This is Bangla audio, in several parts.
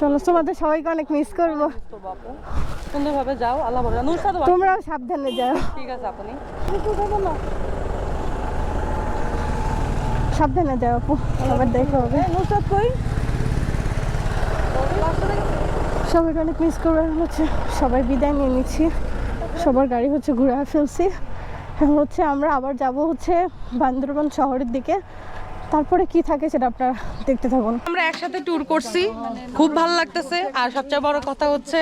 চলো তোমাদের সবাইকে অনেক মিস করব। সুন্দরভাবে যাও আল্লাহ তোমরাও সাবধানে যাও। ঠিক আছে আপনি। সাবধানে যাও আপু আবার দেখা হবে। নুরসাদ কই? সবাইকে অনেক মিস করব এখন হচ্ছে। সবাই বিদায় নিয়ে নিচ্ছি। সবার গাড়ি হচ্ছে ঘুরে ফেলছি। এখন হচ্ছে আমরা আবার যাব হচ্ছে বান্দরবান শহরের দিকে। তারপরে কি থাকে সেটা আপনারা দেখতে থাকুন। আমরা একসাথে ট্যুর করছি খুব ভালো লাগতেছে। আর সবচেয়ে বড় কথা হচ্ছে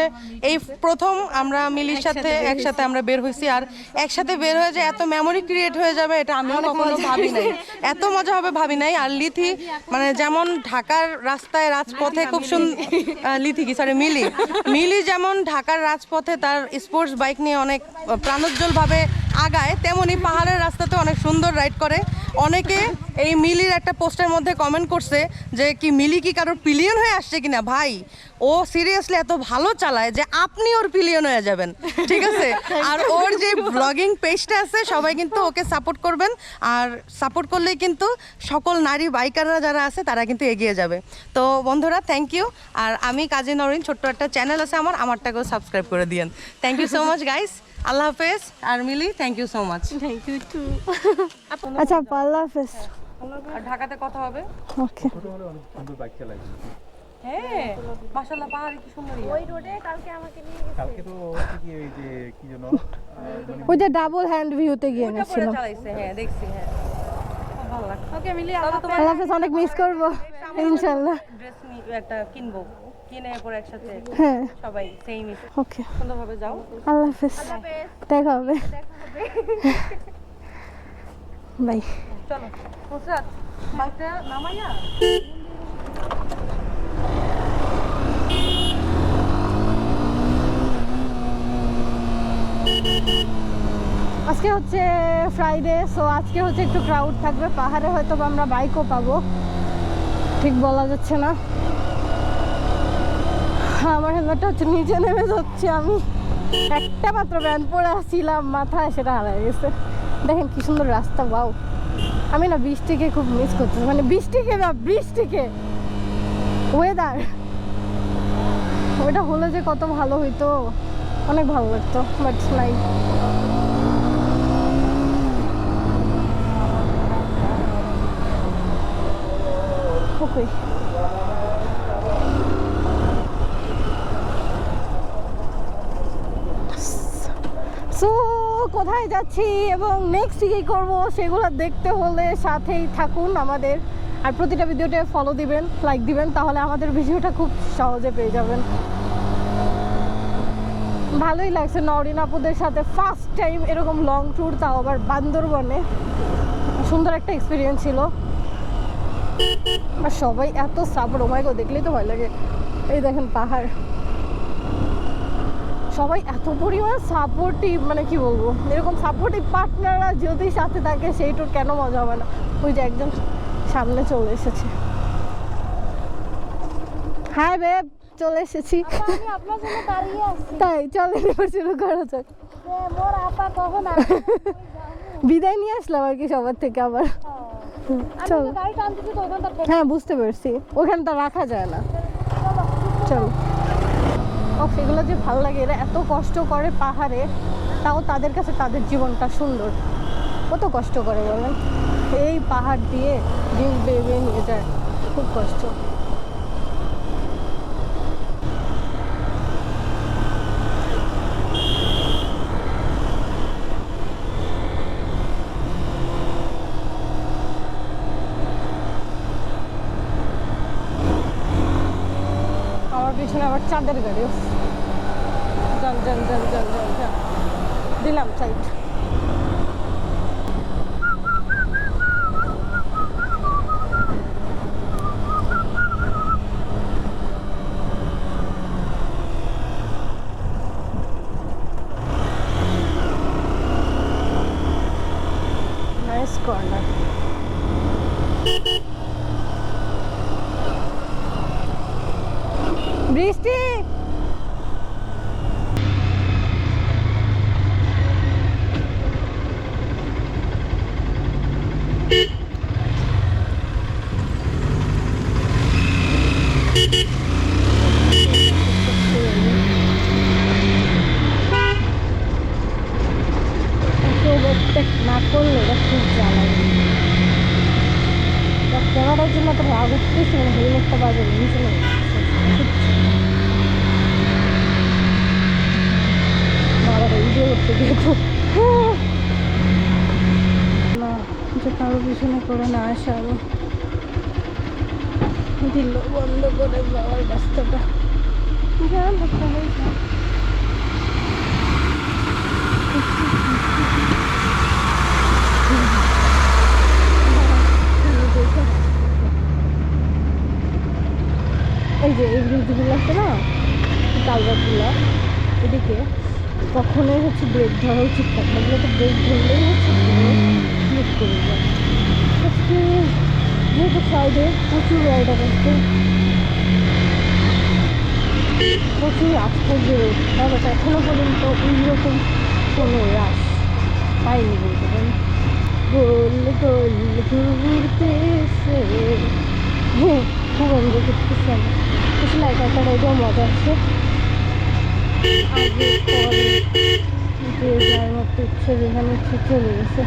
এই প্রথম আমরা মিলির সাথে একসাথে আমরা বের হয়েছি। আর একসাথে বের হয়ে যে এত মেমোরি ক্রিয়েট হয়ে যাবে এটা আমিও কখনো ভাবি নাই। এত মজা হবে ভাবি নাই। আর লিথি মানে যেমন ঢাকার রাস্তায় রাজপথে খুব সুন্দর লিথি কি? সরি মিলি। মিলি যেমন ঢাকার রাজপথে তার স্পোর্টস বাইক নিয়ে অনেক প্রাণোজ্জ্বল ভাবে আগায় তেমনি পাহাড়ের রাস্তাতে অনেক সুন্দর রাইড করে। অনেকে এই মিলির একটা পোস্টের মধ্যে কমেন্ট করছে যে কি মিলি কি কারোর পিলিয়ন হয়ে আসছে কিনা? ভাই ও সিরিয়াসলি এত ভালো চালায় যে আপনি ওর পিলিয়ন হয়ে যাবেন। ঠিক আছে? আর ওর যে ব্লগিং পেজটা আছে সবাই কিন্তু ওকে সাপোর্ট করবেন। আর সাপোর্ট করলেই কিন্তু সকল নারী বাইকাররা যারা আছে তারা কিন্তু এগিয়ে যাবে। তো বন্ধুরা থ্যাংক ইউ আর আমি কাজী নরিন ছোট্ট একটা চ্যানেল আছে আমার আমারটাকেও সাবস্ক্রাইব করে দিয়েন। Thank you so much guys আল্লাহ হাফেজ। আর Mili thank you so much thank you too আচ্ছা আপু, আল্লাহ হাফেজ। আর ঢাকাতে কথা হবে? ওকে। সুন্দর বাইক চালাই হ্যাঁ মাশাআল্লাহ পাহাড় কি সুন্দর কালকে তো কি ওই যে কি যেন ওই যে ডাবল হ্যান্ড ভিউতে গিয়ে এনেছিলাম। হ্যাঁ দেখছি হ্যাঁ। ভালো লাগছে। ওকে মিলি আল্লাহ হাফেজ অনেক মিস করব। ইনশাল্লাহ ড্রেস একটা কিনবো। কিনে পরে একসাথে হ্যাঁ। সবাই ওকে সুন্দরভাবে যাও। আল্লাহ হাফেজ। দেখা হবে। বাই চলো নুসরাত বাইকটা নামাইয়া? আজকে হচ্ছে ফ্রাইডে সো আজকে হচ্ছে একটু ক্রাউড থাকবে। পাহাড়ে হয়তো আমরা বাইকও পাবো। ঠিক বলা যাচ্ছে না। আমার হেলমেটটা হচ্ছে নিচে নেমে যাচ্ছে, আমি একটা মাত্র ব্যান্ড পরে আসছিলাম মাথায় সেটা হারাই গেছে। দেখেন কি সুন্দর রাস্তা বাউ আমি না বৃষ্টিকে খুব মিস করছি মানে বৃষ্টিকে না, বৃষ্টিকে। ওয়েদার ওইটা হলে যে কত ভালো হইতো, অনেক ভালো লাগতো বাট নাই। ওকে সো কোথায় যাচ্ছি এবং নেক্সট কী করব সেগুলো দেখতে হলে সাথেই থাকুন আমাদের। আর প্রতিটা ভিডিওতে ফলো দিবেন লাইক দিবেন, তাহলে আমাদের ভিডিওটা খুব সহজে পেয়ে যাবেন। ভালোই লাগছে নরিন আপুদের সাথে ফার্স্ট টাইম এরকম লং ট্যুর তাও আবার বান্দরবনে। সুন্দর একটা এক্সপিরিয়েন্স ছিল। আর সবাই এত সাপোর্ট ওমাই গো দেখলেই তো ভয় লাগে। এই দেখেন পাহাড়। সবাই এত পরিমাণ সাপোর্টিভ মানে কি বলব? এরকম সাপোর্টিভ পার্টনাররা যদি সাথে থাকে সেই টুর কেন মজা হবে না? ওই যে একজন সামনে চলে এসেছে। হ্যাঁ বেব চলে এসেছি। তাই চলে এবার শুরু করা যাক। যে মোর আপা কখন আসবে? বিদায় নিয়ে আসলাম আর কি সবার থেকে আবার। চল। ওখানটা হ্যাঁ বুঝতে পারছি। ওখানে তো রাখা যায় না। চল। সেগুলো যে ভালো লাগে, এরা এত কষ্ট করে পাহাড়ে, তাও তাদের কাছে তাদের জীবনটা সুন্দর। কত কষ্ট করে বলেন? এই পাহাড় দিয়ে বেয়ে বেয়ে নিয়ে যায়, খুব কষ্ট। পিছনে আবার চাঁদের গাড়ি। যান যান যান যান যান দিলাম সাইড নাইস কর্নার বৃষ্টি ওভারটেক না করলে এটা খুব জ্বালা জায়গাটার জন্য তো রাগ উঠতেছিল হেলমেটটা বাজে নিয়েছিল বাবার ভিডিও করতে গিয়ে তো কারও পিছনে করে না আসা আমি দিল বন্ধ করে বাবার রাস্তাটা। আপনারাই যান এই যে এই ব্রিজগুলো আছে না কালভারগুলো এদিকে। কখনোই হচ্ছে ব্রেক ধরা উচিত না। তো ব্রেক ধরলেই হচ্ছে। স্লিপ করে। যায় আজকে যেহেতু ফ্রাইডে প্রচুর রাইডার আসছে প্রচুর আসতে যে তবে এখনও পর্যন্ত এইরকম কোনো রাস পাইনি বলতে পারি গোল গোল ঘুরতেছে হ্যাঁ খুব এনজয় আমি। আসলে একা একা রাইডেও মজা আছে। আগে পরে যে যার মতো ইচ্ছে যেখানে ইচ্ছে চলে গেছে।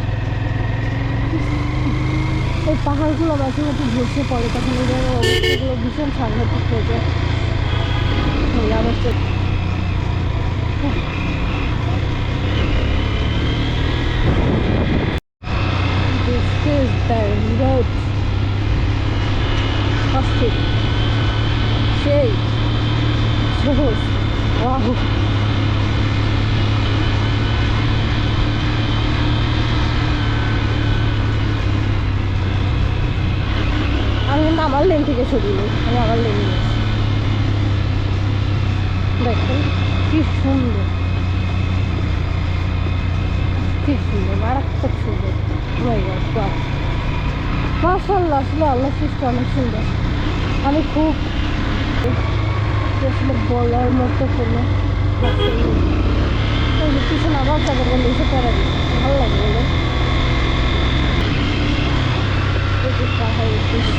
এই পাহাড়গুলো মাঝে মাঝে ধসে পড়ে, তখন ওদের অবস্থাগুলো ভীষণ সাংঘাতিক হয়ে যায়। এই আবার road আমি কিন্তু আমার লেন থেকে সরিয়ে আমি আমার লেন নিয়েছি দেখুন কি সুন্দর। কি সুন্দর, মারাত্মক সুন্দর। গড মাসাল্লাহ আসলে আল্লাহ সৃষ্টি অনেক সুন্দর। আমি খুব বলার মতো কোনো আবার তাদের বলে এসে পড়া ভালো লাগে বলে। পাহাড়ের দৃশ্য।